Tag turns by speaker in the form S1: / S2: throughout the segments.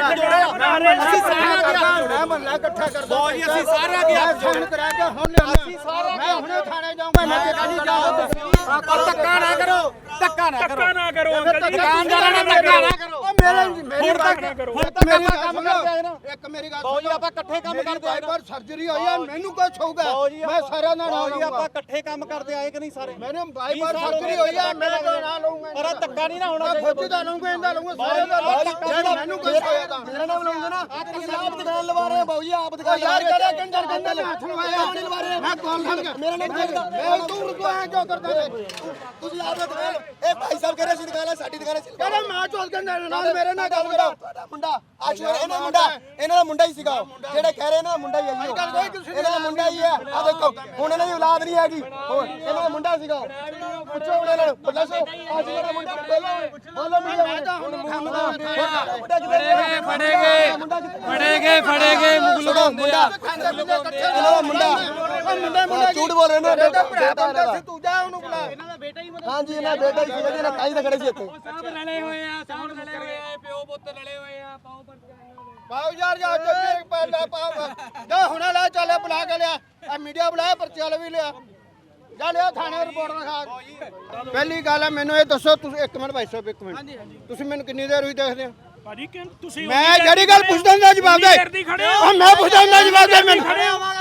S1: ਹੱਥ ਜੋੜੇ
S2: ਅਸੀਂ ਸਾਰਾ ਗਿਆ ਮਹੱਲਾ ਇਕੱਠਾ ਕਰਦਾ
S1: ਬਹੁਤ ਜੀ, ਅਸੀਂ ਸਾਰਾ ਗਿਆ ਹੱਥ
S2: ਸਾਈਨ ਕਰਾ ਕੇ ਹੁਣ ਲਿਆਉਣਾ। ਮੈਂ ਹੁਣੇ ਥਾਣੇ ਜਾਊਂਗਾ ਮੈਂ ਤੇ ਕਾਹਦੀ ਜਾਊਂ
S1: ਧੱਕਾ ਨਾ ਕਰੋ ਧੱਕਾ ਨਾ ਕਰੋ।
S3: ਧੱਕਾ ਨਾ ਕਰੋ ਅੰਕਲ ਜੀ।
S1: ਦੁਕਾਨਦਾਰਾਂ ਨਾਲ ਧੱਕਾ ਨਾ ਕਰੋ।
S2: ਮੇਰੇ
S1: ਹੁਣ ਤੱਕ।
S2: ਹੁਣ ਤੱਕ ਮੇਰੀ
S1: ਆਪਾਂ ਕੰਮ
S2: ਸੁਣੋ।
S1: ਕਰਦੇ ਆਏ ਨਾ।
S2: ਇੱਕ ਮੇਰੀ ਗੱਲ
S1: ਬਾਊ ਜੀ,
S2: ਸੁਣੋ।
S1: ਆਪਾਂ ਇਕੱਠੇ ਕੰਮ ਕਰਦੇ ਆਏ ਨਾ।
S2: ਬਾਰ ਸਰਜਰੀ ਹੋਈ ਆ ਮੈਨੂੰ ਕੁਝ ਹੋਊਗਾ ਮੈਂ
S1: ਆਪਾਂ-
S2: ਸਾਰਿਆਂ ਨਾਲ ਆਉਂਗਾ
S1: ਆਪਾਂ ਇਕੱਠੇ ਕੰਮ ਕਰਦੇ ਆਏ ਕਿ ਨਹੀਂ ਸਾਰੇ?
S2: ਮੈਨੂੰ ਬਾਈ
S1: ਹੋ
S2: ਸਰਜਰੀ ਹੋਈ ਆ ਮੈਂ ਤਾਂ ਨਾ ਲਊਂਗਾ
S1: ਪਰ ਧੱਕਾ ਨਹੀਂ ਨਾ ਹੋਣਾ ਚਾਹੀਦਾ
S2: ਖੁਦ ਦਾ ਲਊਂਗਾ ਇਹਦਾ ਲਊਂਗਾ ਸਾਰਿਆਂ ਦਾ ਲਊਂਗਾ ਮੈਨੂੰ ਕੁਝ ਹੋਇਆ ਤਾਂ।
S1: ਮੇਰਾ ਨਾਮ ਲਾਉਂਦੇ ਨਾ। ਤੁਸੀਂ ਆਪ ਦੁਕਾਨ ਲਵਾ ਰਹੇ ਬਾਊ ਜੀ ਆਪ ਦੁਕਾਨ
S2: ਯਾਰ ਕਰਿਆ ਕੰਜਰ ਕੰਜਰ ਨੇ ਹੱਥ ਲਵਾਇਆ। ਨਹੀਂ ਲਵਾ ਰਹੇ ਮੈਂ ਖੜ ਗਿਆ।
S1: ਮੇਰਾ ਨਾਮ ਚਾਹੀਦਾ
S2: ਮੈਂ ਤੂੰ ਰੁਕਵਾ ਕਿਉਂ ਕਰਦਾ
S1: ਤੁਸੀਂ ਆਪ ਦੁਕਾਨ ਇਹ ਭਾਈ ਸਾਹਿਬ ਕਹ ਰਹੇ ਸੀ ਦੁਕਾਨ ਸਾਡੀ ਦੁਕਾਨ ਹੈ
S2: ਕਹਿੰਦਾ ਮੈਂ ਚੋਲ ਕੰਜਰ ਨਾਲ ਮੇਰੇ ਨਾਲ ਗੱਲ ਕਰੋ।
S1: ਤੁਹਾਡਾ ਮੁੰਡਾ ਆਸ਼ੂਰ ਇਹਨਾਂ ਦਾ ਮੁੰਡਾ ਇਹਨਾਂ ਦਾ ਮੁੰਡਾ ਹੀ ਸੀਗਾ ਉਹ। ਜਿਹੜੇ ਕਹਿ ਰਹੇ ਇਹਨਾਂ ਦਾ ਮੁੰਡਾ ਹੀ ਹੈ ਜੀ ਉਹ।
S2: ਕੋਈ ਦੀ
S1: ਇਹਨਾਂ ਦਾ ਮੁੰਡਾ ਹੀ ਹੈ ਆ ਦੇਖੋ ਹੁਣ ਇਹਨਾਂ ਦੀ ਔਲਾਦ ਨਹੀਂ ਹੈਗੀ। ਹੋਰ ਇਹਨਾਂ ਦਾ ਮੁੰਡਾ ਸੀਗਾ ਉਹ। ਪੁੱਛੋ ਉਹਨਾਂ ਨੂੰ। ਦੱਸੋ ਆ ਜਿਹੜਾ ਦਾ ਮੁੰਡਾ ਬੋਲੋ ਬੋਲੋ
S2: ਮੈਂ ਤਾਂ ਹੁਣ ਦਾ
S1: ਮੁੰਡਾ ਕਿੱਥੇ
S4: ਫੜੇਗੇ ਫੜੇਗੇ ਫੜੇਗੇ ਮੁਗਲੋ
S1: ਮੁੰਡਾ ਇਹਨਾਂ ਦਾ ਮੁੰਡਾ।
S2: ਉਹ ਮੁੰਡਾ ਮੁੰਡਾ
S1: ਝੂਠ ਬੋਲ ਰਹੇ ਨੇ।
S2: ਬੇਟਾ ਬੰਦਾ ਸੀ ਤੂੰ ਜਾ ਉਹਨੂੰ ਬੁਲਾ।
S1: ਹਾਂਜੀ ਇਹਨਾਂ ਦਾ ਬੇਟਾ ਹੀ ਸੀਗਾ ਜਿਹਨਾਂ ਤਾਈ ਤਾਂ ਖੜੇ ਸੀ ਇੱਥੇ।
S4: ਸਭ ਲੜੇ ਹੋਏ ਆ ਸਭ ਲੜੇ ਹੋਏ ਪਿਓ ਪੁੱਤ ਲੜੇ ਹੋਏ ਆ ਪਾਓ ਪਰ
S2: ਪਾਓ ਯਾਰ ਜਾ ਜੱਗੇ ਪੈਂਦਾ ਪਾਓ ਜਾ ਹੁਣੇ ਲੈ ਚੱਲੇ ਬੁਲਾ ਕੇ ਲਿਆ। ਆ ਮੀਡੀਆ ਬੁਲਾਇਆ ਪਰਚੇ ਵਾਲੇ ਵੀ ਲਿਆ। ਜਾ ਲਿਆ ਥਾਣੇ ਰਿਪੋਰਟ ਲਿਖਾ ਪਹਿਲੀ ਗੱਲ ਹੈ ਮੈਨੂੰ ਇਹ ਦੱਸੋ ਤੁਸੀਂ ਇੱਕ ਮਿੰਟ ਭਾਈ ਸਾਹਿਬ ਇੱਕ ਮਿੰਟ। ਤੁਸੀਂ ਮੈਨੂੰ ਕਿੰਨੀ ਦੇਰ ਹੋਈ ਦੇਖਦੇ ਹੋ?
S3: ਭਾਜੀ ਕਿ ਤੁਸੀਂ
S2: ਮੈਂ ਜਿਹੜੀ ਗੱਲ ਪੁੱਛਦਾ ਨਾ ਜਵਾਬ ਦੇ। ਮੈਂ ਪੁੱਛਦਾ ਨਾ ਜਵਾਬ ਦੇ ਮੈਨੂੰ।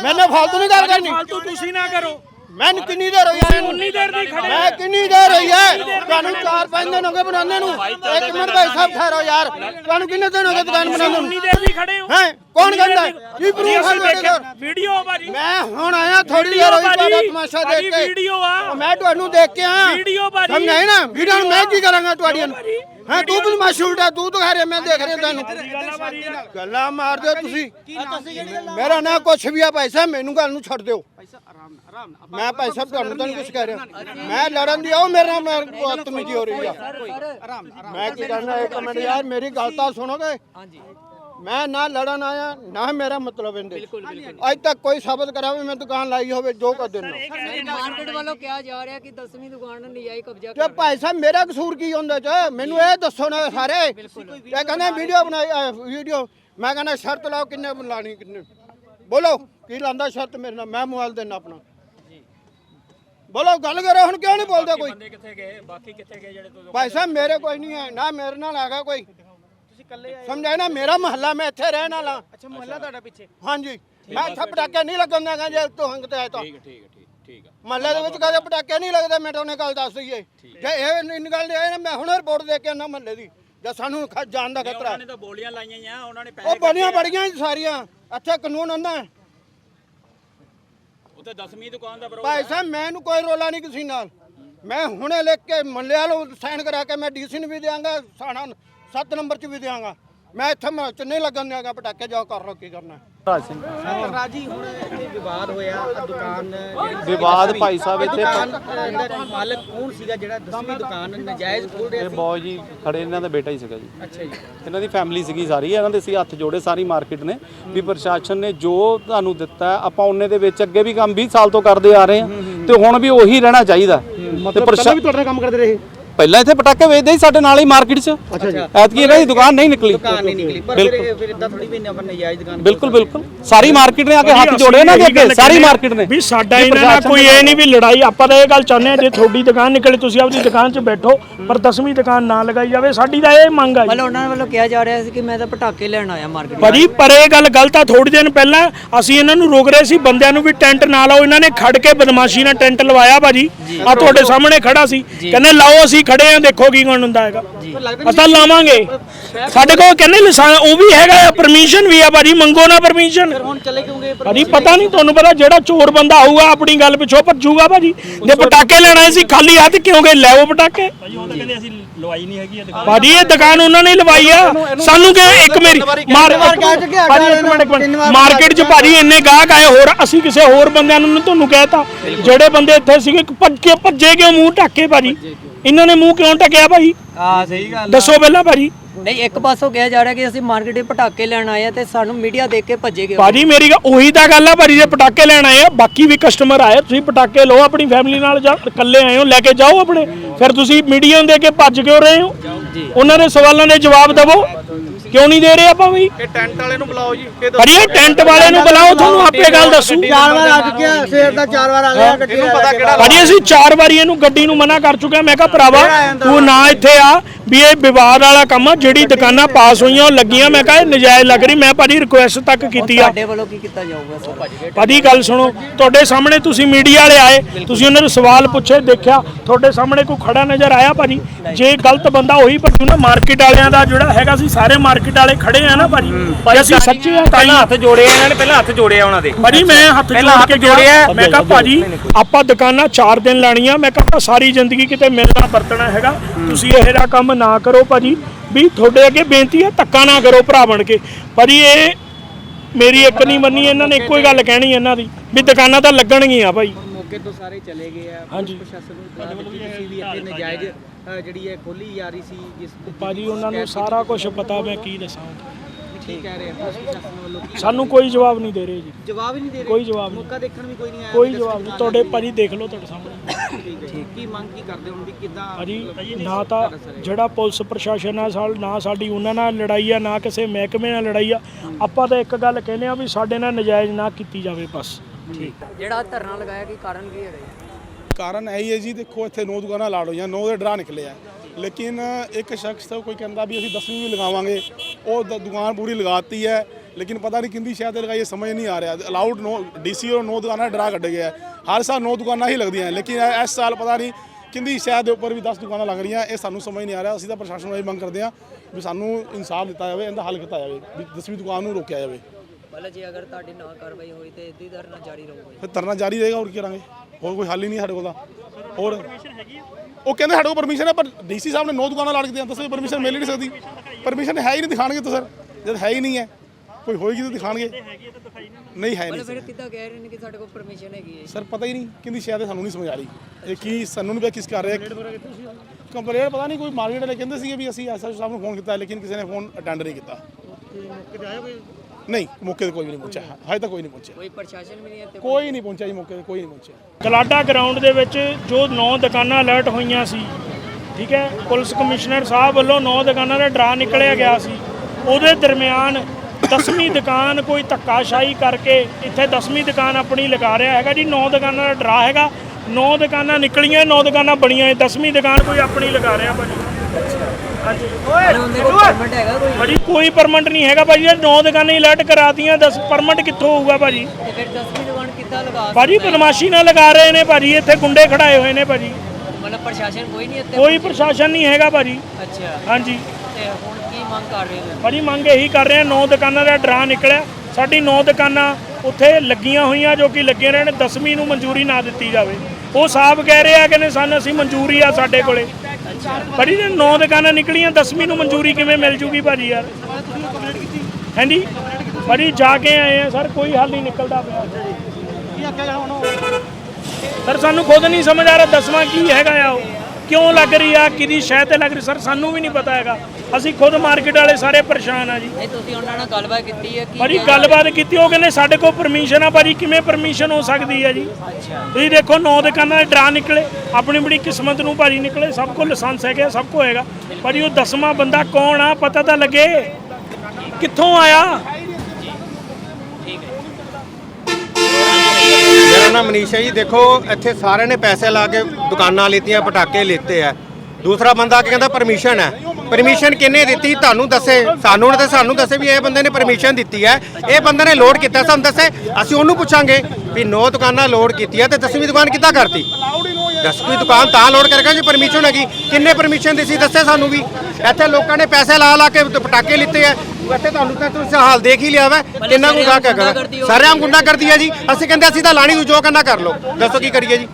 S2: ਮੈਨੇ ਫਾਲਤੂ ਨਹੀਂ ਗੱਲ ਕਰਨੀ।
S3: ਫਾਲਤੂ ਤੁਸੀਂ ਨਾ ਕਰੋ।
S2: ਮੈਨੂੰ ਕਿੰਨੀ ਦੇਰ ਹੋਈ ਹੈ
S3: ਉਨੀ ਦੇਰ ਦੀ ਖੜੇ
S2: ਮੈਂ ਕਿੰਨੀ ਦੇਰ ਹੋਈ ਹੈ ਤੁਹਾਨੂੰ 4-5 ਦਿਨ ਹੋ ਗਏ ਬਣਾਉਂਦੇ ਨੂੰ। ਇੱਕ ਮਿੰਟ ਭਾਈ ਸਾਹਿਬ ਠਹਿਰੋ ਯਾਰ। ਤੁਹਾਨੂੰ ਕਿੰਨੇ ਦਿਨ ਹੋ ਗਏ ਦੁਕਾਨ ਬਣਾਉਂਦੇ
S3: ਉਨੀ
S2: ਨੂੰ
S3: ਦੇਰ ਦੀ ਖੜੇ ਹੋ?
S2: ਹੈ? ਕੌਣ ਕਹਿੰਦਾ ਕੀ ਪ੍ਰੂਫ ਹੈ ਤੁਹਾਡੇ ਕੋਲ
S3: ਵੀਡੀਓ ਭਾਜੀ
S2: ਮੈਂ ਹੁਣ ਆਇਆ ਥੋੜੀ ਦੇਰ ਹੋਈ ਤੁਹਾਡਾ ਤਮਾਸ਼ਾ ਦੇਖ ਕੇ।
S3: ਵੀਡੀਓ ਆ।
S2: ਮੈਂ ਤੁਹਾਨੂੰ ਦੇਖ ਕੇ ਆ
S3: ਵੀਡੀਓ ਭਾਜੀ
S2: ਸਮਝਾਈ ਨਾ? ਵੀਡੀਓ ਮੈਂ ਕੀ ਕਰਾਂਗਾ ਤੁਹਾਡੀਆਂ। ਹਾਂ ਤੂੰ ਵੀ ਤਮਾਸ਼ਾ ਉਲਟਾ ਤੂੰ ਤਾਂ ਖਰੇ ਮੈਂ ਦੇਖ ਰਿਹਾ ਤੈਨੂੰ
S3: ਗੱਲ ਆ
S2: ਮਾਰ ਦਿਓ ਤੁਸੀਂ। ਮੇਰਾ ਨਾਂ ਕੁਛ ਵੀ ਆ ਭਾਈ ਸਾਹਿਬ ਮੈਨੂੰ ਗੱਲ ਨੂੰ ਛੱਡ ਦਿਓ। ਮੈਂ ਭਾਈ ਸਾਹਿਬ ਤੁਹਾਨੂੰ ਤਾਂ ਕੁਝ ਕਹਿ ਰਿਹਾ। ਮੈਂ ਲੜਨ ਦੀ ਆਉ ਮੇਰੇ ਨਾਲ ਮੈਂ ਬਦਤਮੀਜ਼ੀ ਹੋ ਰਹੀ ਆ। ਮੈਂ ਕੀ ਕਰਨਾ ਇੱਕ ਮਿੰਟ ਯਾਰ ਮੇਰੀ ਗੱਲ ਤਾਂ ਸੁਣੋਗੇ? ਮੈਂ ਨਾ ਲੜਨ ਆਇਆ ਨਾ ਮੇਰਾ ਮਤਲਬ ਇਹਦੇ। ਅੱਜ ਤੱਕ ਕੋਈ ਸਾਬਤ ਕਰਾਵੇ ਮੈਂ ਦੁਕਾਨ ਲਾਈ ਹੋਵੇ ਜੋ ਕਰ ਦੇਣਾ
S5: ਮਾਰਕੀਟ ਵੱਲੋਂ ਕਿਹਾ ਜਾ ਰਿਹਾ ਕਿ 10ਵੀਂ ਦੁਕਾਨ ਨਜਾਇਜ਼ ਕਬਜ਼ਾ
S2: ਤੇ ਭਾਈ ਸਾਹਿਬ ਮੇਰਾ ਕਸੂਰ ਕੀ ਹੁੰਦਾ ਚ? ਮੈਨੂੰ ਇਹ ਦੱਸੋ ਨਾ ਸਾਰੇ। ਇਹ ਕਹਿੰਦੇ ਵੀਡੀਓ ਬਣਾਈ ਵੀਡੀਓ ਮੈਂ ਕਹਿੰਦਾ ਸ਼ਰਤ ਲਾਓ ਕਿੰਨੇ ਲਾਣੀ ਕਿੰਨੇ। ਬੋਲੋ ਕੀ ਲਾਂਦਾ ਸ਼ਰਤ ਮੇਰੇ ਨਾਲ? ਮੈਂ ਮੋਬਾਈਲ ਦੇਣਾ ਆਪਣਾ। ਬੋਲੋ ਗੱਲ ਕਰੋ ਹੁਣ ਕਿਉਂ ਨਹੀਂ ਬੋਲਦਾ ਕੋਈ?
S3: ਬੰਦੇ ਕਿੱਥੇ ਗਏ? ਬਾਕੀ ਕਿੱਥੇ ਗਏ ਜਿਹੜੇ
S2: ਭਾਈ ਸਾਹਿਬ ਮੇਰੇ ਕੋਈ ਨਹੀਂ ਹੈ ਨਾ ਮੇਰੇ ਨਾਲ ਹੈਗਾ ਕੋਈ। ਇਕੱਲੇ ਆਏ ਨਾ ਮੇਰਾ ਮਹੱਲਾ ਮੈਂ ਇੱਥੇ ਰਹਿਣ ਵਾਲਾ।
S3: ਅੱਛਾ ਮੁਹੱਲਾ ਤੁਹਾਡਾ ਪਿੱਛੇ?
S2: ਹਾਂਜੀ। ਮੈਂ ਇੱਥੇ ਪਟਾਕੇ ਨਹੀਂ ਲੱਗਣ ਦੇਗਾ ਜੇ ਤੋਂ ਹੰਗ ਤੇ ਆਇਆ ਤਾਂ।
S4: ਠੀਕ ਹੈ ਠੀਕ ਹੈ ਠੀਕ ਹੈ।
S2: ਮਹੱਲੇ ਦੇ ਵਿੱਚ ਕਦੇ ਪਟਾਕੇ ਨਹੀਂ ਲੱਗਦੇ ਮੈਂ ਤਾਂ ਉਹਨੇ ਗੱਲ ਦੱਸ ਦਈਏ। ਜੇ ਇਹ ਇੰਨੀ ਗੱਲ ਇਹ ਨਾ ਮੈਂ ਹੁਣ ਰਿਪੋਰਟ ਦੇ ਕੇ ਆਣਾ ਮਹੱਲੇ ਦੀ। ਜੇ ਸਾਨੂੰ ਖ- ਜਾਨ ਦਾ ਖਤਰਾ। ਹੈ।
S3: ਤਾਂ ਬੋਲੀਆਂ ਲਾਈਆਂ ਆ ਉਹਨਾਂ ਨੇ
S2: ਉਹ ਬਣੀਆਂ ਬੜੀਆਂ ਜੀ ਸਾਰੀਆਂ। ਅੱਛਾ ਕਾਨੂੰਨ ਹੁੰਦਾ ਹੈ।
S3: ਉੱਥੇ 10ਵੀਂ ਦੁਕਾਨ ਦਾ
S2: ਭਾਈ ਸਾਹਿਬ ਮੈਨੂੰ ਕੋਈ ਰੋਲਾ ਨਹੀਂ ਕਿਸੇ ਨਾਲ। ਮੈਂ ਹੁਣੇ ਲਿਖ ਕੇ ਮੱਲੇ ਵਾਲੋਂ ਸਾਈਨ ਕਰਾ ਕੇ ਮੈਂ ਡੀਸੀ ਨੂੰ ਵੀ ਦਿਆਂਗਾ ਸਾਣਾ 7 ਨੰਬਰ 'ਚ ਵੀ ਦਿਆਂਗਾ। ਮੈਂ ਇੱਥੇ ਮੈਂ ਚ ਨਹੀਂ ਲੱਗਣ ਦਿਆਂਗਾ ਪਟਾਕੇ ਜਾਓ ਕਰ ਲੋ ਕੀ ਕਰਨਾ
S6: ਰਾਜੀ ਹੁਣ ਇੱਥੇ ਵਿਵਾਦ ਹੋਇਆ ਆਹ ਦੁਕਾਨ
S7: ਵਿਵਾਦ ਭਾਈ ਸਾਹਿਬ ਇੱਥੇ
S6: ਦੁਕਾਨ ਅ, ਦਾ ਮਾਲਕ ਕੌਣ ਸੀਗਾ ਜਿਹੜਾ 10ਵੀਂ ਦੁਕਾਨ ਨਜਾਇਜ਼ ਖੋਲ ਰਿਹਾ
S7: ਇਹ
S6: ਸੀ?
S7: ਬॉय ਜੀ ਖੜੇ ਇਹਨਾਂ ਦਾ ਬੇਟਾ ਹੀ ਸੀਗਾ ਜੀ।
S6: ਅੱਛਾ ਜੀ।
S7: ਇਹਨਾਂ ਦੀ ਫੈਮਿਲੀ ਸੀਗੀ ਸਾਰੀ ਇਹਨਾਂ ਦੇ ਸੀ ਹੱਥ ਜੋੜੇ ਸਾਰੀ ਮਾਰਕੀਟ ਨੇ। ਵੀ ਪ੍ਰਸ਼ਾਸਨ ਨੇ ਜੋ ਤੁਹਾਨੂੰ ਦਿੱਤਾ ਆਪਾਂ ਉਹਨੇ ਦੇ ਵਿੱਚ ਅੱਗੇ ਵੀ ਕੰਮ 20 ਸਾਲ ਤੋਂ ਕਰਦੇ ਆ ਰਹੇ ਹਾਂ। ਤੇ ਹੁਣ ਵੀ ਉਹੀ ਰਹਿਣਾ ਚਾਹੀਦਾ। ਤੇ ਪ੍ਰਸ਼ਾਸਨ ਵੀ ਤੁਹਾਡੇ ਕੰਮ ਕਰਦੇ ਰਹੇ? ਪਹਿਲਾਂ ਇੱਥੇ ਪਟਾਕੇ ਵੇਚਦੇ ਸੀ ਸਾਡੇ ਨਾਲ ਹੀ ਮਾਰਕੀਟ 'ਚ। ਅੱਛਾ ਜੀ। ਐਤਕੀ ਇਹਨਾਂ ਦੀ ਦੁਕਾਨ ਨਹੀਂ ਨਿਕਲੀ।
S6: ਦੁਕਾਨ ਨਹੀਂ ਨਿਕਲੀ। ਪਰ ਫਿਰ ਫਿਰ ਇਦਾਂ ਥੋੜੀ ਵੀ ਆਪਾਂ ਨਜਾਇਜ਼ ਦੁਕਾਨ
S7: ਬਿਲਕੁਲ ਬਿਲਕੁਲ। ਸਾਰੀ ਮਾਰਕੀਟ ਨੇ ਆ ਕੇ ਹੱਥ ਜੋੜੇ ਦੇ ਅੱਗੇ ਸਾਰੀ ਮਾਰਕੀਟ ਨੇ।
S3: ਵੀ ਸਾਡਾ ਇਹਨਾਂ ਨਾਲ ਕੋਈ ਇਹ ਨਹੀਂ ਵੀ ਲੜਾਈ। ਆਪਾਂ ਤਾਂ ਇਹ ਗੱਲ ਚਾਹੁੰਦੇ ਆ ਜੇ ਤੁਹਾਡੀ ਦੁਕਾਨ ਨਿਕਲੇ ਤੁਸੀਂ ਆਪਣੀ ਦੁਕਾਨ 'ਚ ਬੈਠੋ ਪਰ 10ਵੀਂ ਦੁਕਾਨ ਨਾ ਲਗਾਈ ਜਾਵੇ ਸਾਡੀ ਤਾਂ ਇਹ ਮੰਗ ਆ ਜੀ।
S5: ਮਤਲਬ ਉਹਨਾਂ ਵੱਲੋਂ ਕਿਹਾ ਜਾ ਰਿਹਾ ਸੀ ਕਿ ਮੈਂ ਤਾਂ ਪਟਾਕੇ ਲੈਣ ਆਇਆ ਮਾਰਕੀਟ
S3: ਭਾਜੀ ਪਰ ਇਹ ਗੱਲ ਗਲਤ ਆ ਥੋੜੀ ਦਿਨ ਪਹਿਲਾਂ ਅਸੀਂ ਇਹਨਾਂ ਨੂੰ ਰੋਕ ਰਹੇ ਸੀ ਬੰਦਿਆਂ ਨੂੰ ਵੀ ਟੈਂਟ ਨਾ ਲਾਓ ਇਹਨਾਂ ਨੇ ਖੜ ਕੇ ਬਦਮਾਸ਼ੀ ਨਾਲ ਟੈਂਟ ਲਵਾਇਆ ਭਾਜੀ। ਆ ਤੁਹਾਡੇ ਸਾਹਮਣੇ ਖੜਾ ਸੀ। ਕਹਿੰਦੇ ਲਾਓ ਅਸੀਂ ਖੜੇ ਆ ਦੇਖੋ ਕੀ ਕੌਣ ਹੁੰਦਾ ਹੈਗਾ। ਅਸਾਂ ਲਾਵਾਂਗੇ। ਸਾਡੇ ਕੋਲ ਕਹਿੰਦੇ ਲਿਸਾਨ ਉਹ ਵੀ ਹੈਗਾ ਆ ਪਰਮਿਸ਼ਨ ਵੀ ਆ ਭਾਜੀ ਮੰਗੋ ਨਾ ਪਰਮਿਸ਼ਨ
S6: ਹੁਣ ਚਲੇ ਕਿਉਂਗੇ
S3: ਭਾਜੀ ਪਤਾ ਨਹੀਂ ਤੁਹਾਨੂੰ ਪਤਾ ਜਿਹੜਾ ਚੋਰ ਬੰਦਾ ਆਊਗਾ ਆਪਣੀ ਗੱਲ ਪਿੱਛੋਂ ਭੱਜੂਗਾ ਭਾਜੀ। ਜੇ ਪਟਾਕੇ ਲੈਣਾ ਸੀ ਖਾਲੀ ਹੱਥ ਕਿਉਂ ਗਏ? ਲੈਓ ਪਟਾਕੇ। ਭਾਜੀ ਉਹ ਤਾਂ ਕਹਿੰਦੇ ਅਸੀਂ ਲਵਾਈ ਨਹੀਂ ਹੈਗੀ ਭਾਜੀ ਇਹ ਦੁਕਾਨ ਉਹਨਾਂ ਨੇ ਲਵਾਈ ਆ। ਸਾਨੂੰ ਕਿ ਇੱਕ ਮੇਰੀ ਮਾਰ ਭਾਜੀ ਇੱਕ ਮਿੰਟ ਇੱਕ ਮਿੰਟ। ਮਾਰਕੀਟ 'ਚ ਭਾਜੀ ਇੰਨੇ ਗਾਹਕ ਆਏ ਹੋਰ ਅਸੀਂ ਕਿਸੇ ਹੋਰ ਬੰਦਿਆਂ ਨੂੰ ਨੀ ਤੁਹਾਨੂੰ ਕਹਿਤਾ। ਜਿਹੜੇ ਬੰਦੇ ਇੱਥੇ ਸੀਗੇ ਭੱਜ ਕੇ ਭੱਜੇ ਕਿਉਂ ਮੂੰਹ ਢੱਕੇ ਭਾਜੀ? ਇਹਨਾਂ ਨੇ ਮੂੰਹ ਕਿਉਂ ਢੱਕਿਆ ਭਾਜੀ
S6: ਹਾਂ ਸਹੀ ਗੱਲ
S3: ਦੱਸੋ ਪਹਿਲਾਂ ਭਾਜੀ।
S5: ਨਹੀਂ ਇੱਕ ਪਾਸੋਂ ਕਿਹਾ ਜਾ ਰਿਹਾ ਕਿ ਅਸੀਂ ਮਾਰਕੀਟ ਪਟਾਕੇ ਲੈਣ ਆਏ ਆ ਤੇ ਸਾਨੂੰ ਮੀਡੀਆ ਦੇਖ ਕੇ ਭੱਜੇ ਗਏ।
S3: ਭਾਜੀ ਮੇਰੀ ਗੱਲ ਉਹੀ ਤਾਂ ਗੱਲ ਆ ਭਾਜੀ ਜੇ ਪਟਾਕੇ ਲੈਣ ਆਏ ਆ ਬਾਕੀ ਵੀ ਕਸਟਮਰ ਆਏ ਤੁਸੀਂ ਪਟਾਕੇ ਲਓ ਆਪਣੀ ਫੈਮਿਲੀ ਨਾਲ ਜਾਂ ਇਕੱਲੇ ਆਏ ਹੋ ਲੈ ਕੇ ਜਾਓ ਆਪਣੇ। ਫਿਰ ਤੁਸੀਂ ਮੀਡੀਆ ਦੇ ਕੇ ਭੱਜ ਕਿਉਂ ਰਹੇ ਹੋ? ਉਹਨਾਂ ਦੇ ਸਵਾਲਾਂ ਦੇ ਜਵਾਬ ਦਿਵੋ। ਕਿਉਂ ਨਹੀਂ ਦੇ ਰਹੇ ਆਪਾਂ ਬਈ
S7: ਇਹ ਟੈਂਟ ਵਾਲੇ ਨੂੰ ਬੁਲਾਓ ਜੀ ਇਹ
S3: ਭਾਜੀ ਇਹ ਟੈਂਟ ਵਾਲੇ ਨੂੰ ਬੁਲਾਓ ਤੁਹਾਨੂੰ ਆਪੇ ਗੱਲ ਦੱਸੂ।
S6: ਚਾਰ ਵਾਰ ਆ ਚੁੱਕਿਆ ਸਵੇਰ ਦਾ ਚਾਰ ਵਾਰ ਆ ਗਿਆ ਗੱਡੀ
S7: ਇਹਨੂੰ ਪਤਾ ਕਿਹੜਾ
S3: ਭਾਜੀ ਅਸੀਂ ਚਾਰ ਵਾਰੀ ਇਹਨੂੰ ਗੱਡੀ ਨੂੰ ਮਨਾ ਕਰ ਚੁੱਕੇ ਹਾਂ। ਮੈਂ ਕਿਹਾ ਭਰਾਵਾ ਤੂੰ ਨਾ ਇੱਥੇ ਆ ਵੀ ਇਹ ਵਿਵਾਦ ਵਾਲਾ ਕੰਮ ਆ ਜਿਹੜੀ ਦੁਕਾਨਾਂ ਪਾਸ ਹੋਈਆਂ ਉਹ ਲੱਗੀਆਂ। ਮੈਂ ਕਿਹਾ ਨਜਾਇਜ਼ ਲੱਗ ਰਹੀ। ਮੈਂ ਭਾਜੀ ਰਿਕੁਐਸਟ ਤੱਕ ਕੀਤੀ ਆ।
S5: ਤੁਹਾਡੇ ਵੱਲੋਂ ਕੀ ਕੀਤਾ ਜਾਊਗਾ ਸਰ?
S3: ਭਾਜੀ ਗੱਲ ਸੁਣੋ। ਤੁਹਾਡੇ ਸਾਹਮਣੇ ਤੁਸੀਂ ਮੀਡੀਆ ਵਾਲੇ ਆਏ। ਤੁਸੀਂ ਉਹਨਾਂ ਨੂੰ ਸਵਾਲ ਪੁੱਛੇ ਦੇਖਿਆ। ਤੁਹਾਡੇ ਸਾਹਮਣੇ ਕੋਈ ਖੜਾ ਨਜ਼ਰ ਆਇਆ ਭਾਜੀ? ਜੇ ਗਲਤ ਬੰਦਾ ਉਹੀ ਭੱਜੂ ਨਾ ਮਾਰਕੀਟ ਵਾਲਿਆਂ ਦਾ ਜਿਹੜਾ ਹੈਗਾ ਸੀ ਸਾਰੇ ਮਾਰਕੀਟ ਵਾਲੇ ਖੜੇ ਆ ਨਾ ਭਾਜੀ। ਭਾਜੀ ਅਸੀਂ ਸੱਚੇ ਆ ਤਾਂ
S4: ਹੱਥ ਜੋੜੇ ਆ ਇਹਨਾਂ ਨੇ ਪਹਿਲਾਂ ਹੱਥ ਜੋੜੇ ਆ ਉਹਨਾਂ ਦੇ।
S3: ਭਾਜੀ ਮੈਂ ਹੱਥ ਜੋੜ ਕੇ
S4: ਜੋੜਿਆ।
S3: ਮੈਂ ਕਿਹਾ ਭਾਜੀ ਆਪਾਂ ਦੁਕਾਨਾਂ 4 ਦਿਨ ਲੈਣੀਆਂ। ਮੈਂ ਕਿਹਾ ਸਾਰੀ ਜ਼ਿੰਦਗੀ ਕਿਤੇ ਮਿਲਣਾ ਵਰਤਣਾ ਹੈਗਾ। ਤੁਸੀਂ ਇਹੋ ਜਿਹਾ ਕੰਮ ਨਾ ਕਰੋ ਭਾਜੀ। ਵੀ ਤੁਹਾਡੇ ਅੱਗੇ ਬੇਨਤੀ ਹੈ ਧੱਕਾ ਨਾ ਕਰੋ ਭਰਾ ਬਣ ਕੇ। ਭਾਜੀ ਇਹ ਮੇਰੀ ਇੱਕ ਨਹੀਂ ਮੰਨੀ ਇਹਨਾਂ ਨੇ ਇੱਕੋ ਹੀ ਗੱਲ ਕਹਿਣੀ ਇਹਨਾਂ ਦੀ ਵੀ ਦੁਕਾਨਾਂ ਤਾਂ ਲੱਗਣਗੀਆਂ ਭਾਈ।
S6: ਮੌਕੇ ਤੋਂ ਸਾਰੇ ਚਲੇ ਗਏ ਆ।
S3: ਹਾਂਜੀ।
S6: ਪ੍ਰਸ਼ਾਸਨ ਨੂੰ ਇਤਲਾਹ ਦਿੱਤੀ। ਵੀ ਇੱਥੇ ਨਜਾਇਜ਼ ਅ, ਜਿਹੜੀ ਹੈ ਖੋਲੀ ਜਾ ਰਹੀ ਸੀ ਜਿਸ
S3: ਭਾਜੀ ਉਹਨਾਂ ਨੂੰ ਸਾਰਾ ਕੁਝ ਪਤਾ ਮੈਂ ਕੀ ਦੱਸਾਂ।
S6: ਠੀਕ ਕਹਿ ਰਹੇ ਆ ਪੁਲਿਸ ਪ੍ਰਸ਼ਾਸਨ ਵੱਲੋਂ? ਕੀ
S3: ਸਾਨੂੰ ਕੋਈ ਜਵਾਬ ਨਹੀਂ ਦੇ ਰਹੇ ਜੀ।
S6: ਜਵਾਬ ਹੀ ਨਹੀਂ ਦੇ ਰਹੇ?
S3: ਕੋਈ ਜਵਾਬ ਨਹੀਂ।
S6: ਮੌਕਾ ਦੇਖਣ ਵੀ ਕੋਈ ਨਹੀਂ ਆਇਆ
S3: ਕੋਈ ਜਵਾਬ ਨਹੀਂ। ਤੁਹਾਡੇ ਭਾਜੀ ਦੇਖ ਲਓ ਤੁਹਾਡੇ ਸਾਹਮਣੇ।
S6: ਠੀਕ ਹੈ ਕੀ ਮੰਗ ਕੀ ਕਰਦੇ ਹੁਣ ਵੀ ਕਿਦਾਂ
S3: ਭਾਜੀ ਨਾ ਤਾਂ ਜਿਹੜਾ ਪੁਲਿਸ ਪ੍ਰਸ਼ਾਸਨ ਆ ਸਾਲ ਨਾ ਸਾਡੀ ਉਹਨਾਂ ਨਾਲ ਲੜਾਈ ਆ ਨਾ ਕਿਸੇ ਮਹਿਕਮੇ ਨਾਲ ਲੜਾਈ ਆ। ਆਪਾਂ ਤਾਂ ਇੱਕ ਗੱਲ ਕਹਿੰਦੇ ਆ ਵੀ ਸਾਡੇ ਨਾਲ ਨਜਾਇਜ਼ ਨਾ ਕੀਤੀ ਜਾਵੇ ਬਸ।
S5: ਜਿਹੜਾ ਧਰਨਾ ਲਗਾਇਆ ਕੀ ਕਾਰਨ ਕੀ ਹੈਗਾ ਜੀ?
S8: ਕਾਰਨ ਇਹ ਹੀ ਹੈ ਜੀ ਦੇਖੋ ਇੱਥੇ ਨੌ ਦੁਕਾਨਾਂ ਲਾੜ ਹੋਈਆਂ ਨੌ ਦੇ ਡਰਾ ਨਿਕਲੇ ਆ। ਲੇਕਿਨ ਇੱਕ ਸ਼ਖਸ ਕੋਈ ਕਹਿੰਦਾ ਵੀ ਅਸੀਂ 10ਵੀਂ ਵੀ ਲਗਾਵਾਂਗੇ ਉਹ ਦ- ਦੁਕਾਨ ਪੂਰੀ ਲਗਾਤੀ ਹੈ ਲੇਕਿਨ ਪਤਾ ਨਹੀਂ ਕਿੰਦੀ ਸ਼ਾਇਦ ਲਗਾਈ ਹੈ, ਸਮਝ ਨਹੀਂ ਆ ਰਿਹਾ। ਅਲਾਉਡ ਨੋ ਡੀਸੀ ਔਰ ਨੌ ਦੁਕਾਨਾਂ ਡਰਾ ਕੱਢ ਗਿਆ ਹੈ। ਹਰ ਸਾਲ ਨੌ ਦੁਕਾਨਾਂ ਹੀ ਲੱਗਦੀਆਂ ਹੈ, ਲੇਕਿਨ ਇਹ- ਇਸ ਸਾਲ ਪਤਾ ਨਹੀਂ ਕਿੰਦੀ ਸ਼ਹਿਰ ਦੇ ਉੱਪਰ ਵੀ 10 ਦੁਕਾਨਾਂ ਲੱਗ ਰਹੀਆਂ ਇਹ ਸਾਨੂੰ ਸਮਝ ਨਹੀਂ ਆ ਰਿਹਾ। ਅਸੀਂ ਤਾਂ ਪ੍ਰਸ਼ਾਸਨ ਨੂੰ ਇਹ ਮੰਗ ਕਰਦੇ ਹਾਂ ਵੀ ਸਾਨੂੰ ਇਨਸਾਫ ਦਿੱਤਾ ਜਾਵੇ ਇਹਦਾ ਹੱਲ ਕੀਤਾ ਜਾਵੇ ਵੀ 10ਵੀਂ ਦੁਕਾਨ ਨੂੰ ਰੋਕਿਆ ਜਾਵੇ।
S5: ਮਤਲਬ ਜੇ ਅਗਰ ਤੁਹਾਡੀ ਨਾ ਕਾਰਵਾਈ ਹੋਈ ਤੇ ਇਦਾਂ ਧਰਨਾ ਜਾਰੀ ਰਹੂਗਾ
S8: ਫਿਰ ਤਰਨਾ ਜਾਰੀ ਰਹੇਗਾ ਹੋਰ ਕੀ ਕਰਾਂਗੇ? ਹੋਰ ਕੋਈ ਹੱਲ ਹੀ ਨਹੀਂ ਸਾਡੇ ਕੋਲ ਤਾਂ। ਹੋਰ ਉਹ ਕਹਿੰਦੇ ਸਾਡੇ ਕੋਲ ਪਰਮਿਸ਼ਨ ਹੈ ਪਰ ਡੀਸੀ ਸਾਹਿਬ ਨੇ ਨੌ ਦੁਕਾਨਾਂ ਲਾੜ ਕੇ ਦਿੱਤੀਆਂ ਦੱਸੋ ਪਰਮਿਸ਼ਨ ਮਿਲ ਹੀ ਨਹੀਂ ਸਕਦੀ। ਪਰਮਿਸ਼ਨ ਹੈ ਹੀ ਨਹੀਂ ਦਿਖਾਣਗੇ ਤਾਂ ਸਰ। ਜਦ ਹੈ ਹੀ ਨਹੀਂ ਹੈ ਕੋਈ ਹੋਏਗੀ ਤਾਂ ਦਿਖਾਣਗੇ। ਨਹੀਂ ਹੈ ਨਹੀਂ
S5: ਫਿਰ ਕਿੱਦਾਂ ਕਹਿ ਰਹੇ ਨੇ ਕਿ ਸਾਡੇ ਕੋਲ ਪਰਮਿਸ਼ਨ ਹੈਗੀ ਹੈ
S8: ਸਰ ਪਤਾ ਹੀ ਨਹੀਂ ਕਿੰਦੀ ਸ਼ਾਇਦ ਸਾਨੂੰ ਨਹੀਂ ਸਮਝ ਆ ਰਹੀ। ਇਹ ਕੀ ਸਾਨੂੰ ਨਹੀਂ ਕਿਸ ਕਰ ਰਿਹਾ ਕੰਪਲੇਂਟ ਪਤਾ ਨਹੀਂ ਕੋਈ ਮਾਰਕੀਟ ਵਾਲੇ ਕਹਿੰਦੇ ਸੀਗੇ ਵੀ ਅਸੀਂ ਐਸਐਸ ਸਾਹਿਬ ਨੂੰ ਫੋਨ ਕੀਤਾ ਲੇਕਿਨ ਕਿਸੇ ਨੇ ਫੋਨ ਅਟੈਂਡ ਨਹੀਂ ਕੀਤਾ। ਨਹੀਂ ਮੌਕੇ ਤੇ ਕੋਈ ਵੀ ਨਹੀਂ ਪਹੁੰਚਿਆ। ਹਜੇ ਤੱਕ ਕੋਈ ਨਹੀਂ ਪਹੁੰਚਿਆ।
S5: ਕੋਈ ਪ੍ਰਸ਼ਾਸਨ ਵੀ ਨਹੀਂ ਇੱਥੇ
S8: ਕੋਈ ਨਹੀਂ ਪਹੁੰਚਿਆ ਜੀ ਮੌਕੇ ਤੇ ਕੋਈ ਨਹੀਂ ਪਹੁੰਚਿਆ।
S3: ਕਲਾਡਾ ਗਰਾਊਂਡ ਦੇ ਵਿੱਚ ਜੋ 9 ਦੁਕਾਨਾਂ ਅਲਰਟ ਹੋਈਆਂ ਸੀ ਠੀਕ ਹੈ ਪੁਲਿਸ ਕਮਿਸ਼ਨਰ ਸਾਹਿਬ ਵੱਲੋਂ 9 ਦੁਕਾਨਾਂ ਦਾ ਡਰਾ ਨਿਕਲਿਆ ਗਿਆ ਸੀ। ਉਹਦੇ ਦਰਮਿਆਨ 10ਵੀਂ ਦੁਕਾਨ ਕੋਈ ਧੱਕਾਸ਼ਾਹੀ ਕਰਕੇ ਇੱਥੇ 10ਵੀਂ ਦੁਕਾਨ ਆਪਣੀ ਲਗਾ ਰਿਹਾ ਹੈਗਾ ਜੀ 9 ਦੁਕਾਨਾਂ ਦਾ ਡਰਾ ਹੈਗਾ। 9 ਦੁਕਾਨਾਂ ਨਿਕਲੀਆਂ 9 ਦੁਕਾਨਾਂ ਬਣੀਆਂ 10ਵੀਂ ਦੁਕਾਨ ਕੋਈ ਆਪਣੀ ਲਗਾ ਰਿਹਾ ਭਾਜੀ।
S5: ਪਰਮਿਟ ਹੈਗਾ ਕੋਈ
S3: ਪਰਮਿਟ ਨਹੀਂ ਹੈਗਾ ਭਾਜੀ ਇਹ 9 ਦੁਕਾਨਾਂ ਹੀ ਅਲਰਟ ਕਰਾਤੀਆਂ 10 ਪਰਮਿਟ ਕਿੱਥੋਂ ਹੋਊਗਾ ਭਾਜੀ?
S5: ਤੇ ਫਿਰ 10ਵੀਂ ਦੁਕਾਨ ਕਿੱਦਾਂ ਲਗਾ
S3: ਭਾਜੀ ਬਦਮਾਸ਼ੀ ਨਾਲ ਲਗਾ ਰਹੇ ਨੇ ਭਾਜੀ ਇੱਥੇ ਗੁੰਡੇ ਖੜਾਏ ਹੋਏ ਨੇ ਭਾਜੀ।
S5: ਮਤਲਬ ਪ੍ਰਸ਼ਾਸਨ ਕੋਈ ਨਹੀਂ ਇੱਥੇ
S3: ਕੋਈ ਪ੍ਰਸ਼ਾਸਨ ਨਹੀਂ ਹੈਗਾ ਭਾਜੀ।
S5: ਅੱਛਾ।
S3: ਹਾਂਜੀ।
S5: ਤੇ ਹੁਣ ਕੀ ਮੰਗ ਕਰ ਰਹੇ ਹੋ?
S3: ਭਾਜੀ ਮੰਗ ਇਹੀ ਕਰ ਰਹੇ ਆ ਨੌ ਦੁਕਾਨਾਂ ਦਾ ਡਰਾ ਨਿਕਲਿਆ। ਸਾਡੀ ਨੌ ਦੁਕਾਨਾਂ ਉੱਥੇ ਲੱਗੀਆਂ ਹੋਈਆਂ ਜੋ ਕਿ ਲੱਗੀਆਂ ਰਹਿਣ 10ਵੀਂ ਨੂੰ ਮਨਜ਼ੂਰੀ ਨਾ ਦਿੱਤੀ ਜਾਵੇ। ਉਹ ਸਾਹਿਬ ਕਹਿ ਰਹੇ ਆ ਕਿ ਨੇ ਸਾਨੂੰ ਅਸੀਂ ਮਨਜ਼ੂਰੀ ਆ ਸਾਡੇ ਕੋਲੇ। ਭਾਜੀ, ਜੇ ਨੌ ਦੁਕਾਨਾਂ ਨਿਕਲੀਆਂ 10ਵੀਂ ਨੂੰ ਮਨਜ਼ੂਰੀ ਕਿਵੇਂ ਮਿਲ ਜੂਗੀ ਭਾਜੀ ਯਾਰ? ਹਾਂਜੀ? ਭਾਜੀ, ਜਾ ਕੇ ਆਏ ਆ, ਸਰ, ਕੋਈ ਹੱਲ ਨਹੀਂ ਨਿਕਲਦਾ ਪਿਆ। ਸਰ, ਸਾਨੂੰ ਖੁਦ ਨਹੀਂ ਸਮਝ ਆ ਰਿਹਾ, ਦਸਵਾਂ ਕੀ ਹੈਗਾ ਆ ਉਹ? ਕਿਉਂ ਲੱਗ ਰਹੀ ਆ? ਕਿਹਦੀ ਸ਼ਹਿ ਤੇ ਲੱਗ ਰਹੀ? ਸਰ, ਸਾਨੂੰ ਵੀ ਨਹੀਂ ਪਤਾ ਹੈਗਾ। ਅਸੀਂ ਖੁਦ ਮਾਰਕੀਟ ਵਾਲੇ ਸਾਰੇ ਪਰੇਸ਼ਾਨ ਆ ਜੀ।
S5: ਨਹੀਂ ਤੁਸੀਂ ਉਹਨਾਂ ਨਾਲ ਗੱਲਬਾਤ ਕੀਤੀ ਹੈ ਕੀ
S3: ਭਾਜੀ ਗੱਲਬਾਤ ਕੀਤੀ ਉਹ ਕਹਿੰਦੇ ਸਾਡੇ ਕੋਲ ਪਰਮਿਸ਼ਨ ਆ ਭਾਜੀ ਕਿਵੇਂ ਪਰਮਿਸ਼ਨ ਹੋ ਸਕਦੀ ਹੈ ਜੀ? ਤੁਸੀਂ ਦੇਖੋ ਨੌ ਦੁਕਾਨਾਂ ਦੇ ਡਰਾ ਨਿਕਲੇ ਆਪਣੀ ਬੜੀ ਕਿਸਮਤ ਨੂੰ ਭਾਜੀ ਨਿਕਲੇ ਸਭ ਕੋਲ ਲਾਇਸੈਂਸ ਹੈਗਾ ਸਭ ਕੋ ਹੈਗਾ। ਭਾਜੀ ਉਹ ਦਸਵਾਂ ਬੰਦਾ ਕੌਣ ਆ ਪਤਾ ਤਾਂ ਲੱਗੇ? ਕਿੱਥੋਂ ਆਇਆ?
S9: ਮੇਰਾ ਨਾਮ ਮਨੀਸ਼ ਹੈ ਜੀ ਦੇਖੋ ਇੱਥੇ ਸਾਰਿਆਂ ਨੇ ਪੈਸੇ ਲਾ ਕੇ ਦੁਕਾਨਾਂ ਲਿੱਤੀਆਂ ਪਟਾਕੇ ਲਿੱਤੇ ਆ। ਦੂਸਰਾ ਬੰਦਾ ਕੀ ਕਹਿੰਦਾ ਪਰਮਿਸ਼ਨ ਹੈ। ਪਰਮਿਸ਼ਨ ਕਿੰਨੇ ਦਿੱਤੀ? ਤੁਹਾਨੂੰ ਦੱਸੇ। ਸਾਨੂੰ ਤੇ ਸਾਨੂੰ ਦੱਸੇ ਵੀ ਇਹ ਬੰਦੇ ਨੇ ਪਰਮਿਸ਼ਨ ਦਿੱਤੀ ਹੈ। ਇਹ ਬੰਦੇ ਨੇ ਲੋਡ ਕੀਤਾ, ਸਾਨੂੰ ਦੱਸੇ। ਅਸੀਂ ਉਹਨੂੰ ਪੁੱਛਾਂਗੇ ਵੀ ਨੌ ਦੁਕਾਨਾਂ ਲੋਡ ਹੈ ਤੇ 10ਵੀਂ ਦੁਕਾਨ ਕਿੱਦਾਂ ਕਰਤੀ? ਦਸਵੀਂ ਦੁਕਾਨ ਤਾਂ ਲੋਡ ਕਰਕੇ ਜੀ ਪਰਮਿਸ਼ਨ ਹੈਗੀ। ਕਿੰਨੇ ਪਰਮਿਸ਼ਨ ਦਿੱਤੀ ਦੱਸੇ ਸਾਨੂੰ ਵੀ। ਇੱਥੇ ਲੋਕਾਂ ਨੇ ਪੈਸੇ ਲਾ ਲਾ ਕੇ ਪਟਾਕੇ ਲਿੱਤੇ ਆ। ਇੱਥੇ ਤੁਹਾਨੂੰ ਤਾਂ ਤੁਸੀਂ ਹਾਲ ਦੇਖ ਹੀ ਲਿਆ ਵਾ। ਕਿੰਨਾ ਗੁੰਡਾ ਕਰ? ਕੇ
S5: ਗੁੰਡਾਗਰਦੀ
S9: ਸਾਰਿਆਂ ਗੁੰਡਾ ਕਰਦੀ ਹੈ ਜੀ। ਅਸੀਂ ਕਹਿੰਦੇ ਅਸੀਂ ਤਾਂ ਲਾਣੀ ਨੂੰ ਜੋ ਕਰਨਾ ਕਰ ਲਓ। ਦੱਸੋ ਕੀ ਕਰੀਏ ਜੀ?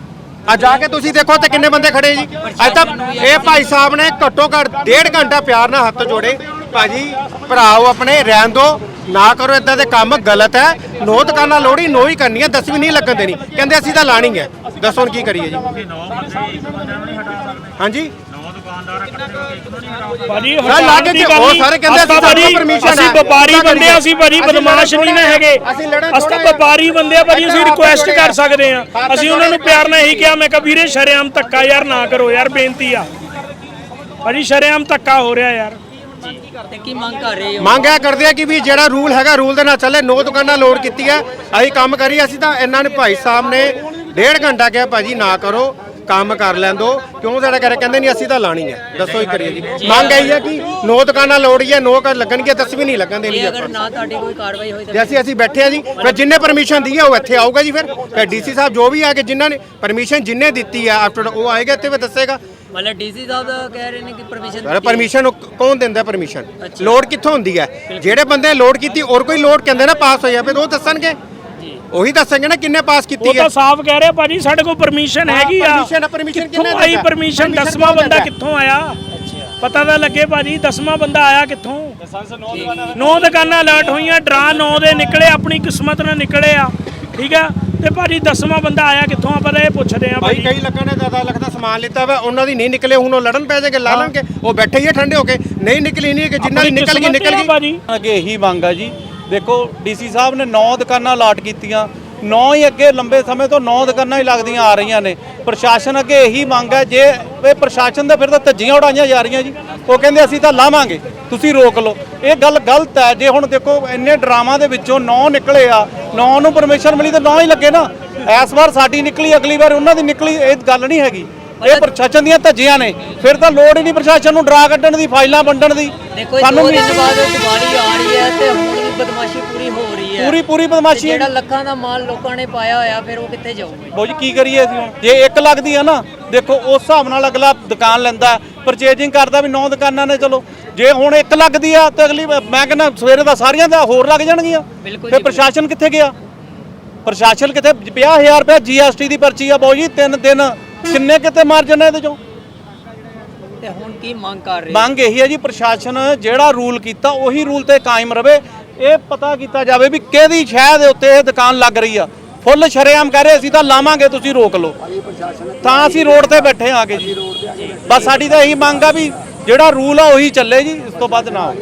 S9: ਆ ਕੇ ਤੁਸੀਂ ਦੇਖੋ ਤੇ ਕਿੰਨੇ ਬੰਦੇ ਖੜੇ ਜੀ। ਅੱਜ ਤਾਂ ਇਹ ਭਾਈ ਸਾਹਿਬ ਨੇ ਘੱਟੋ ਘੱਟ ਡੇਢ ਘੰਟਾ ਪਿਆਰ ਨਾਲ ਹੱਥ ਜੋੜੇ। ਭਾਜੀ, ਭਰਾਓ ਆਪਣੇ, ਰਹਿਣ ਦੋ। ਨਾ ਕਰੋ ਇਦਾਂ ਦੇ ਕੰਮ, ਗਲਤ ਹੈ। ਨੋ ਦੁਕਾਨਾਂ ਲੋੜੀ ਨੋ ਹੀ ਕਰਨੀ ਹੈ, ਦਸਵੀਂ ਨਹੀਂ ਲੱਗਣ ਦੇਣੀ। ਕਹਿੰਦੇ ਅਸੀਂ ਤਾਂ ਲਾਣੀ ਹੈ। ਦੱਸੋ ਹੁਣ ਕੀ ਕਰੀਏ ਜੀ। ਹਾਂਜੀ।
S3: ਭਾਜੀ ਹਟਾਉਣ ਦੀ ਗੱਲ
S9: ਉਹ
S3: ਨਹੀਂ।
S9: ਸਾਰੇ ਕਹਿੰਦੇ
S3: ਅਸੀਂ ਤਾਂ
S9: ਅਸੀਂ
S3: ਭਾਜੀ ਅਸੀਂ। ਵਪਾਰੀ ਬੰਦੇ ਆ, ਅਸੀਂ ਭਾਜੀ ਬਦਮਾਸ਼ ਨਹੀਂ ਨਾ ਹੈਗੇ।
S9: ਅਸੀਂ ਲੜਨ
S3: ਅਸੀਂ ਤਾਂ
S9: ਥੋੜ੍ਹਾ
S3: ਵਪਾਰੀ ਬੰਦੇ ਆ ਭਾਜੀ ਅਸੀਂ
S9: ਇੱਧਰ
S3: ਰਿਕੁਐਸਟ
S9: ਆਓ
S3: ਕਰ ਸਕਦੇ ਆ
S9: ਹੱਥ
S3: ਅਸੀਂ ਉਹਨਾਂ ਨੂੰ
S9: ਜੋੜੇ
S3: ਪਿਆਰ ਨਾਲ ਇਹੀ ਕਿਹਾ ਮੈਂ ਕਿਹਾ ਵੀਰੇ ਸ਼ਰੇਆਮ ਧੱਕਾ ਯਾਰ ਨਾ ਕਰੋ ਯਾਰ ਬੇਨਤੀ ਆ। ਭਾਜੀ ਸ਼ਰੇਆਮ ਧੱਕਾ ਹੋ ਰਿਹਾ ਯਾਰ।
S5: ਤੇ ਕੀ ਮੰਗ ਕਰ ਰਹੇ ਹੋ
S9: ਮੰਗ ਇਹ ਕਰਦੇ ਆ ਕਿ ਵੀ ਜਿਹੜਾ ਰੂਲ ਹੈਗਾ ਰੂਲ ਦੇ ਨਾਲ ਚੱਲੇ ਨੋ ਦੁਕਾਨਾਂ ਲੋਡ ਕੀਤੀ ਹੈ। ਅਸੀਂ ਕੰਮ ਕਰੀ ਅਸੀਂ ਤਾਂ ਇਹਨਾਂ ਨੇ ਭਾਈ ਸਾਹਿਬ ਨੇ ਡੇਢ ਘੰਟਾ ਕਿਹਾ ਭਾਜੀ ਨਾ ਕਰੋ। ਕੰਮ ਕਰ ਲੈਣ ਦੋ ਕਿਉਂ ਸਾਡਾ ਕਰੇ ਕਹਿੰਦੇ ਨਹੀਂ ਅਸੀਂ ਤਾਂ ਲਾਣੀ ਹੈ ਦੱਸੋ ਹੀ ਕਰੀਏ ਜੀ। ਮੰਗ ਆਈ ਹੈ ਕਿ ਨੋ ਦੁਕਾਨਾਂ ਲੋੜੀ ਹੈ ਨੋ ਕਰ ਲੱਗਣਗੇ ਦਸ ਵੀ ਨਹੀਂ ਲੱਗਣ ਦੇਣੀ
S5: ਅਗਰ ਨਾ ਤੁਹਾਡੀ ਕੋਈ ਕਾਰਵਾਈ ਹੋਈ ਤਾਂ
S9: ਜੇ ਅਸੀਂ ਅਸੀਂ ਬੈਠੇ ਆ ਜੀ। ਫਿਰ ਜਿੰਨੇ ਪਰਮਿਸ਼ਨ ਦੀ ਹੈ ਉਹ ਇੱਥੇ ਆਊਗਾ ਜੀ ਫਿਰ। ਫਿਰ ਡੀਸੀ ਸਾਹਿਬ ਜੋ ਵੀ ਆ ਕੇ ਜਿਨ੍ਹਾਂ ਨੇ ਪਰਮਿਸ਼ਨ ਜਿੰਨੇ ਦਿੱਤੀ ਆ ਆਫਟਰ ਉਹ ਆਏਗਾ ਇੱਥੇ ਫਿਰ ਦੱਸੇਗਾ।
S5: ਮਤਲਬ ਡੀਸੀ ਸਾਹਿਬ ਦਾ ਕਹਿ ਰਹੇ ਨੇ ਕਿ ਪਰਮਿਸ਼ਨ
S9: ਪਰ ਪਰਮਿਸ਼ਨ ਕੌਣ ਦਿੰਦਾ ਪਰਮਿਸ਼ਨ ਲੋਡ ਕਿੱਥੋਂ ਹੁੰਦੀ ਹੈ ਜਿਹੜੇ ਬੰਦੇ ਲੋਡ ਕੀਤੀ ਔਰ ਕੋਈ ਲੋਡ ਕਹਿੰਦੇ ਨਾ ਪਾਸ ਹੋਇਆ ਫਿਰ ਉਹ ਦੱਸਣਗੇ। ਉਹੀ ਦੱਸਣਗੇ ਨਾ ਕਿੰਨੇ ਪਾਸ
S3: ਉਹ
S9: ਕੀਤੀ ਹੈ।
S3: ਤਾਂ ਸਾਫ਼ ਕਹਿ ਰਿਹਾ ਭਾਜੀ ਸਾਡੇ ਕੋਲ ਪਰਮਿਸ਼ਨ ਹੈਗੀ ਆ।
S9: permission ਆ, permission
S3: ਕਿੱਥੋਂ
S9: ਕਿਹਨੇ
S3: ਆਈ
S9: ਦਿੰਦਾ?
S3: ਪਰਮਿਸ਼ਨ
S9: permission
S3: ਦਸਵਾਂ ਬੰਦਾ
S9: ਦਿੰਦਾ?
S3: ਕਿੱਥੋਂ ਆਇਆ? ਪਤਾ ਤਾਂ ਲੱਗੇ ਭਾਜੀ ਦਸਵਾਂ ਬੰਦਾ ਆਇਆ ਕਿੱਥੋਂ? ਨੌ ਦੁਕਾਨਾਂ ਅਲਰਟ ਹੋਈਆਂ ਡਰਾ ਨੌ ਦੇ ਨਿਕਲੇ ਆਪਣੀ ਕਿਸਮਤ ਨਾਲ ਨਿਕਲੇ ਆ। ਠੀਕ ਆ? ਤੇ ਭਾਜੀ ਦਸਵਾਂ ਬੰਦਾ ਆਇਆ ਕਿੱਥੋਂ? ਆਪਾਂ ਤਾਂ ਇਹ ਪੁੱਛਦੇ ਆ
S9: ਭਾਈ
S3: ਭਾਜੀ।
S9: ਕਈ ਲੱਖਾਂ ਨੇ ਦਾਦਾ ਲੱਖ ਦਾ ਸਮਾਨ ਲਿੱਤਾ ਵਾ ਉਹਨਾਂ ਦੀ ਨਹੀਂ ਨਿਕਲੇ ਹੁਣ ਉਹ ਲੜਨ ਪੈ ਜਾਗੇ ਲਾ ਲਾਂਗੇ। ਉਹ ਬੈਠੇ ਹੀ ਆ ਠੰਡੇ ਹੋ ਕੇ। ਨਹੀਂ ਨਿਕਲੀ ਨਹੀਂ ਕਿ ਜਿੰਨਾਂ ਦੀ
S3: ਆਪਣੀ
S9: ਨਿਕਲ ਗਈ
S3: ਕਿਸਮਤ
S9: ਨਿਕਲ
S3: ਆ
S9: ਗਈ।
S3: ਭਾਜੀ।
S7: ਅੱਗੇ ਇਹੀ ਮੰਗ ਆ ਜੀ ਦੇਖੋ ਡੀਸੀ ਸਾਹਿਬ ਨੇ 9 ਦੁਕਾਨਾਂ ਅਲਾਟ ਕੀਤੀਆਂ। 9 ਹੀ ਅੱਗੇ ਲੰਬੇ ਸਮੇਂ ਤੋਂ 9 ਦੁਕਾਨਾਂ ਹੀ ਲੱਗਦੀਆਂ ਆ ਰਹੀਆਂ ਨੇ। ਪ੍ਰਸ਼ਾਸਨ ਅੱਗੇ ਇਹੀ ਮੰਗ ਹੈ ਜੇ ਇਹ ਪ੍ਰਸ਼ਾਸਨ ਦੇ ਫਿਰ ਤਾਂ ਧੱਜੀਆਂ ਉਡਾਈਆਂ ਜਾ ਰਹੀਆਂ ਜੀ। ਉਹ ਕਹਿੰਦੇ ਅਸੀਂ ਤਾਂ ਲਾਵਾਂਗੇ ਤੁਸੀਂ ਰੋਕ ਲਓ। ਇਹ ਗੱਲ ਗਲਤ ਹੈ ਜੇ ਹੁਣ ਦੇਖੋ ਇੰਨੇ ਡਰਾਮਾ ਦੇ ਵਿੱਚੋਂ 9 ਨਿਕਲੇ ਆ 9 ਨੂੰ ਪਰਮਿਸ਼ਨ ਮਿਲੀ ਤਾਂ 9 ਹੀ ਲੱਗੇ ਨਾ। ਇਸ ਵਾਰ ਸਾਡੀ ਨਿਕਲੀ ਅਗਲੀ ਵਾਰ ਉਹਨਾਂ ਦੀ ਨਿਕਲੀ ਇਹ ਗੱਲ ਨਹੀਂ ਹੈਗੀ। ਇਹ ਪ੍ਰਸ਼ਾਸਨ ਦੀਆਂ ਧੱਜੀਆਂ ਨੇ। ਫਿਰ ਤਾਂ ਲੋੜ ਹੀ ਨਹੀਂ ਪ੍ਰਸ਼ਾਸਨ ਨੂੰ ਡਰਾ ਕੱਢਣ ਦੀ ਫਾਈਲਾਂ ਵੰਡਣ ਦੀ।
S5: ਦੋ ਦਿਨ ਬਾਅਦ ਦੀਵਾਲੀ ਆ ਰਹੀ ਹੈ ਤੇ ਹੁਣ ਬਦਮਾਸ਼ੀ ਪੂਰੀ ਹੋ ਰਹੀ ਹੈ।
S7: ਪੂਰੀ ਪੂਰੀ ਬਦਮਾਸ਼ੀ ਹੈ
S5: ਜਿਹੜਾ ਲੱਖਾਂ ਦਾ ਮਾਲ ਲੋਕਾਂ ਨੇ ਪਾਇਆ ਹੋਇਆ ਫਿਰ ਉਹ ਕਿੱਥੇ ਜਾਊਗਾ?
S7: ਬਾਊ ਜੀ ਕੀ ਕਰੀਏ ਅਸੀਂ ਹੁਣ? ਜੇ ਇੱਕ ਲੱਗਦੀ ਆ ਨਾ ਦੇਖੋ ਉਸ ਹਿਸਾਬ ਨਾਲ ਅਗਲਾ ਦੁਕਾਨ ਲੈਂਦਾ ਪਰਚੇਜਿੰਗ ਕਰਦਾ ਵੀ ਨੌ ਦੁਕਾਨਾਂ ਨੇ ਚਲੋ। ਜੇ ਹੁਣ ਇੱਕ ਲੱਗਦੀ ਆ ਤੇ ਅਗਲੀ ਮੈਂ ਕਹਿੰਦਾ ਸਵੇਰੇ ਦਾ ਸਾਰੀਆਂ ਦਾ ਹੋਰ ਲੱਗ ਜਾਣਗੀਆਂ। ਫਿਰ ਪ੍ਰਸ਼ਾਸਨ ਕਿੱਥੇ ਗਿਆ? ਪ੍ਰਸ਼ਾਸਨ ਕਿੱਥੇ? 50000 ਰੁਪਏ ਜੀਐਸਟੀ ਦੀ ਪਰਚੀ ਆ ਬਾਊ ਜੀ ਤਿੰਨ ਦਿਨ। ਕਿੰਨੇ ਕਿਤੇ ਮਾਰਜਨ ਹੈ ਇਹਦੇ ਚੋਂ?
S5: ਤੇ ਹੁਣ ਕੀ ਮੰਗ ਕਰ ਰਹੇ ਹੋ?
S7: ਮੰਗ ਇਹੀ ਹੈ ਜੀ ਪ੍ਰਸ਼ਾਸਨ ਜਿਹੜਾ ਰੂਲ ਕੀਤਾ ਉਹੀ ਰੂਲ ਤੇ ਕਾਇਮ ਰਵੇ। ਇਹ ਪਤਾ ਕੀਤਾ ਜਾਵੇ ਵੀ ਕਿਹਦੀ ਸ਼ਹਿ ਦੇ ਉੱਤੇ ਇਹ ਦੁਕਾਨ ਲੱਗ ਰਹੀ ਆ। ਫੁੱਲ ਸ਼ਰੇਆਮ ਕਹਿ ਰਹੇ, ਅਸੀਂ ਤਾਂ ਲਾਵਾਂਗੇ, ਤੁਸੀਂ ਰੋਕ ਲਓ। ਤਾਂ ਅਸੀਂ ਰੋਡ ਤੇ ਬੈਠੇ ਆ ਕੇ ਜੀ। ਬਸ ਸਾਡੀ ਤਾਂ ਇਹੀ ਮੰਗ ਆ ਵੀ ਜਿਹੜਾ ਰੂਲ ਆ ਉਹੀ ਚੱਲੇ ਜੀ, ਇਸ ਤੋਂ ਬਾਅਦ ਨਾ